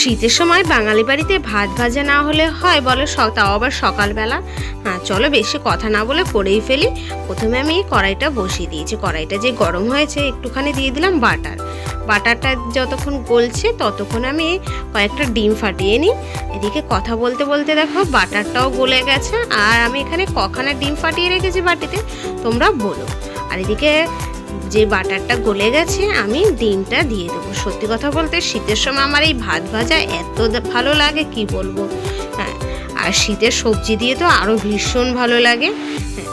শীতের সময় বাঙালি বাড়িতে ভাত ভাজা না হলে হয় বলো তাও আবার সকালবেলা। হ্যাঁ চলো বেশি কথা না বলে করেই ফেলি। প্রথমে আমি কড়াইটা বসিয়ে দিয়েছি। কড়াইটা যে গরম হয়েছে, একটুখানি দিয়ে দিলাম বাটার। বাটারটা যতক্ষণ গলছে, ততক্ষণ আমি কয়েকটা ডিম ফাটিয়ে নিই। এদিকে কথা বলতে বলতে দেখো, বাটারটাও গলে গেছে। আর আমি এখানে কখানা ডিম ফাটিয়ে রেখেছি বাটিতে, তোমরা বলো। আর এদিকে যে বাটারটা গলে গেছে, আমি ডিমটা দিয়ে দেবো। সত্যি কথা বলতে শীতের সময় আমার এই ভাত ভাজা এত ভালো লাগে, কি বলব? হ্যাঁ আর শীতের সবজি দিয়ে তো আরও ভীষণ ভালো লাগে। হ্যাঁ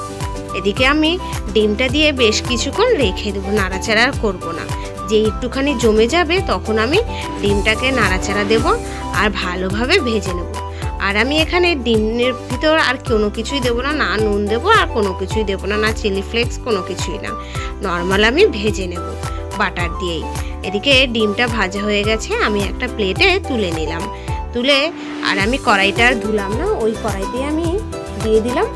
এদিকে আমি ডিমটা দিয়ে বেশ কিছুক্ষণ রেখে দেবো, নাড়াচাড়া করব না। যে একটুখানি জমে যাবে, তখন আমি ডিমটাকে নাড়াচাড়া দেবো আর ভালোভাবে ভেজে নেব। আর আমি এখানে ডিমের ভিতর আর কোনো কিছুই দেবো না না নুন দেবো আর কোনো কিছুই দেবো না না চিলি ফ্লেক্স, কোনো কিছুই না। নর্মাল আমি ভেজে নেব বাটার দিয়েই। এদিকে ডিমটা ভাজা হয়ে গেছে, আমি একটা প্লেটে তুলে নিলাম। তুলে আর আমি কড়াইটা আর ধুলাম না, ওই কড়াইতে আমি দিয়ে দিলাম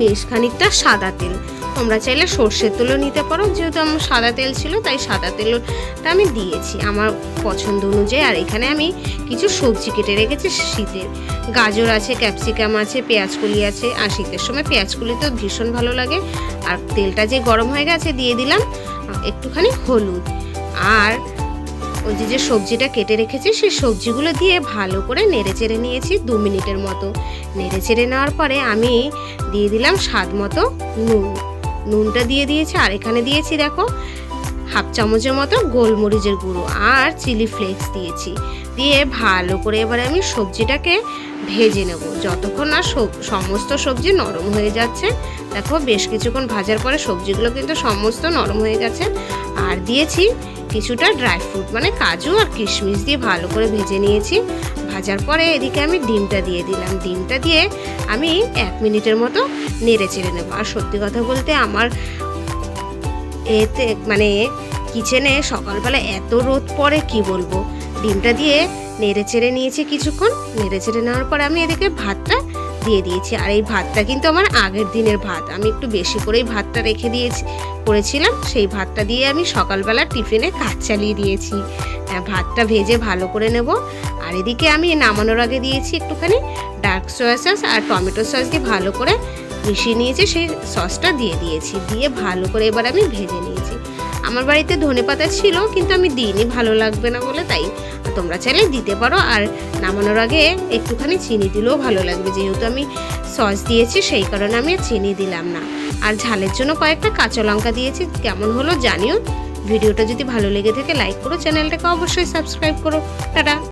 বেশ খানিকটা সাদা তেল। তোমরা চাইলে সর্ষের তেলও নিতে পারো। যেহেতু আমার সাদা তেল ছিল, তাই সাদা তেলটা আমি দিয়েছি আমার পছন্দ অনুযায়ী। আর এখানে আমি কিছু সবজি কেটে রেখেছি, শীতের গাজর আছে, ক্যাপসিকাম আছে, পেঁয়াজকলি আছে। আর শীতের সময় পেঁয়াজকলি তো ভীষণ ভালো লাগে। আর তেলটা যে গরম হয়ে গেছে, দিয়ে দিলাম একটুখানি হলুদ। আর ওই যে যে সবজিটা কেটে রেখেছি, সেই সবজিগুলো দিয়ে ভালো করে নেড়ে চেড়ে নিয়েছি দু মিনিটের মতো। নেড়ে চেড়ে নেওয়ার পরে আমি দিয়ে দিলাম স্বাদ মতো নুন। নুনটা দিয়ে দিয়েছি, আর এখানে দিয়েছি দেখো হাফ চামচের মতো গোলমরিচের গুঁড়ো আর চিলি ফ্লেক্স দিয়েছি। দিয়ে ভালো করে এবারে আমি সবজিটাকে ভেজে নেব। যতক্ষণ না সমস্ত সবজি নরম হয়ে যাচ্ছে, দেখো বেশ কিছুক্ষণ ভাজার পরে সবজিগুলো কিন্তু সমস্ত নরম হয়ে গেছে। আর দিয়েছি কিছুটা ড্রাই ফ্রুট মানে কাজু আর কিশমিশ দিয়ে ভালো করে ভেজে নিয়েছি। ভাজার পরে এদিকে আমি ডিমটা দিয়ে দিলাম। ডিমটা দিয়ে আমি এক মিনিটের মতো নেড়ে চেড়ে নেব। আর সত্যি কথা বলতে আমার এতে মানে কিচেনে সকালবেলা এত রোদ পড়ে, কি বলব? ডিমটা দিয়ে নেড়ে চেড়ে নিয়েছি কিছুক্ষণ। নেড়ে চেড়ে নেওয়ার পরে আমি এদিকে ভাতটা দিয়ে দিয়েছি। আর এই ভাতটা কিন্তু আমার আগের দিনের ভাত। আমি একটু বেশি করেই ভাতটা রেখে দিয়েছি করেছিলাম। সেই ভাতটা দিয়ে আমি সকালবেলা টিফিনে কাজ চালিয়ে দিয়েছি। হ্যাঁ, ভাতটা ভেজে ভালো করে নেব। আর এদিকে আমি নামানোর আগে দিয়েছি একটুখানি ডার্ক সয়া সস আর টমেটো সস দিয়ে ভালো করে মিশিয়ে নিয়েছি। সেই সসটা দিয়ে দিয়েছি। দিয়ে ভালো করে এবার আমি ভেজে নিয়েছি। আমার বাড়িতে ধনে পাতা ছিল কিন্তু আমি দিইনি। ভালো লাগবে না বলে তাই তোমরা চাইলে দিতে পারো। আর নামানোর আগে একটুখানি চিনি দিলেও ভালো লাগবে। যেহেতু আমি সস দিয়েছি, সেই কারণে আমি চিনি দিলাম না। আর ঝালের জন্য কয়েকটা কাঁচা লঙ্কা দিয়েছি। কেমন হলো জানিও। ভিডিওটা যদি ভালো লেগে থাকে লাইক করো, চ্যানেলটাকে অবশ্যই সাবস্ক্রাইব করো। টাটা।